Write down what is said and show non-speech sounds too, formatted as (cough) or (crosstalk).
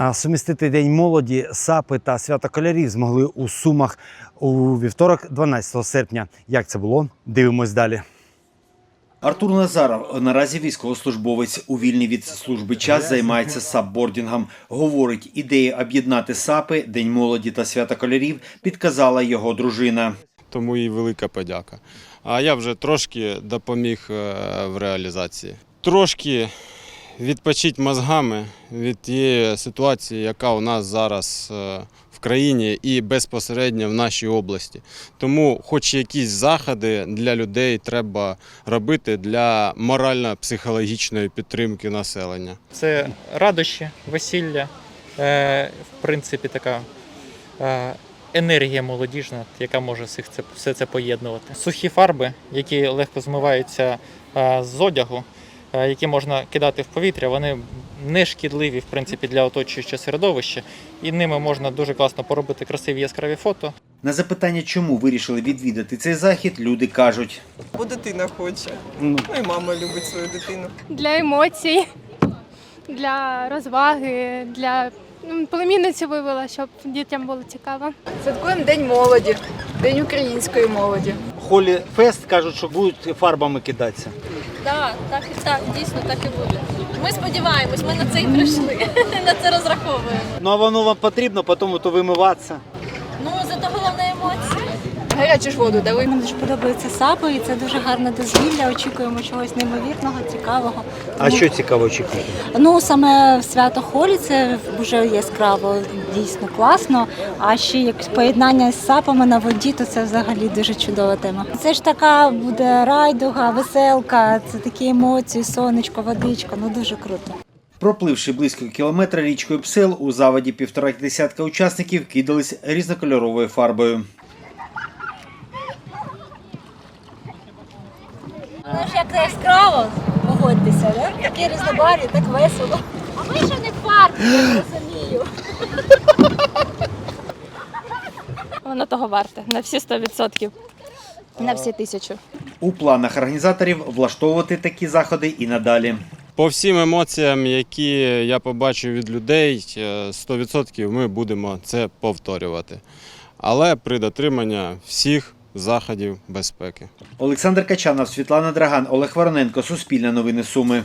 А Сумістити День молоді, сапи та свято кольорів змогли у Сумах у вівторок, 12 серпня. Як це було? Дивимось далі. Артур Назаров наразі військовослужбовець у вільний від служби час займається сапбордінгом. Говорить, ідея об'єднати сапи, День молоді та свята кольорів підказала його дружина. тому їй велика подяка. А я вже трошки допоміг е, в реалізації. Трошки відпочити мозгами від тієї ситуації, яка у нас зараз е, в країні і безпосередньо в нашій області. Тому, хоч якісь заходи для людей треба робити для морально-психологічної підтримки населення. Це радощі, весілля, е, в принципі, така е, енергія молодіжна, яка може це, все це поєднувати. Сухі фарби, які легко змиваються з одягу, які можна кидати в повітря, вони не шкідливі в принципі, для оточуючого середовища, і ними можна дуже класно поробити красиві яскраві фото. На запитання, чому вирішили відвідати цей захід, люди кажуть. Бо дитина хоче. Ну і мама любить свою дитину. для емоцій, для розваги, для ну, племінницю вивела, щоб дітям було цікаво. Святкуємо День молоді, День української молоді. Холі фест кажуть, що будуть фарбами кидатися. Так, так, так, дійсно так і буде. Ми сподіваємось, ми на це і прийшли. (laughs) На це розраховуємо. Ну а воно вам потрібно, потім то вимиватися. Ну, зато головне емоції. Гарячу ж воду дали. Мені дуже подобаються сапи, і це дуже гарне дозвілля. Очікуємо чогось неймовірного, цікавого. А Тому- що цікаво очікуєте? Ну саме свято Холі це дуже яскраво, дійсно класно. А ще як поєднання з сапами на воді, то це взагалі дуже чудова тема. Це ж така буде райдуга, веселка, це такі емоції, сонечко, водичка. Ну дуже круто. Пропливши близько кілометра річкою Псел, у заводі півтора десятка учасників кидались різнокольоровою фарбою. Ну ж як яскраво, погодьтеся, да? такі різнобарі, так весело. А ми ще не фарби, я розумію. Воно того варте на всі 100%. На всі тисячу. У планах організаторів влаштовувати такі заходи і надалі. По всім емоціям, які я побачив від людей, е, 100% ми будемо це повторювати. Але при дотриманні всіх заходів безпеки. Олександр Качанов, Світлана Драган, Олег Вороненко, Суспільне новини Суми.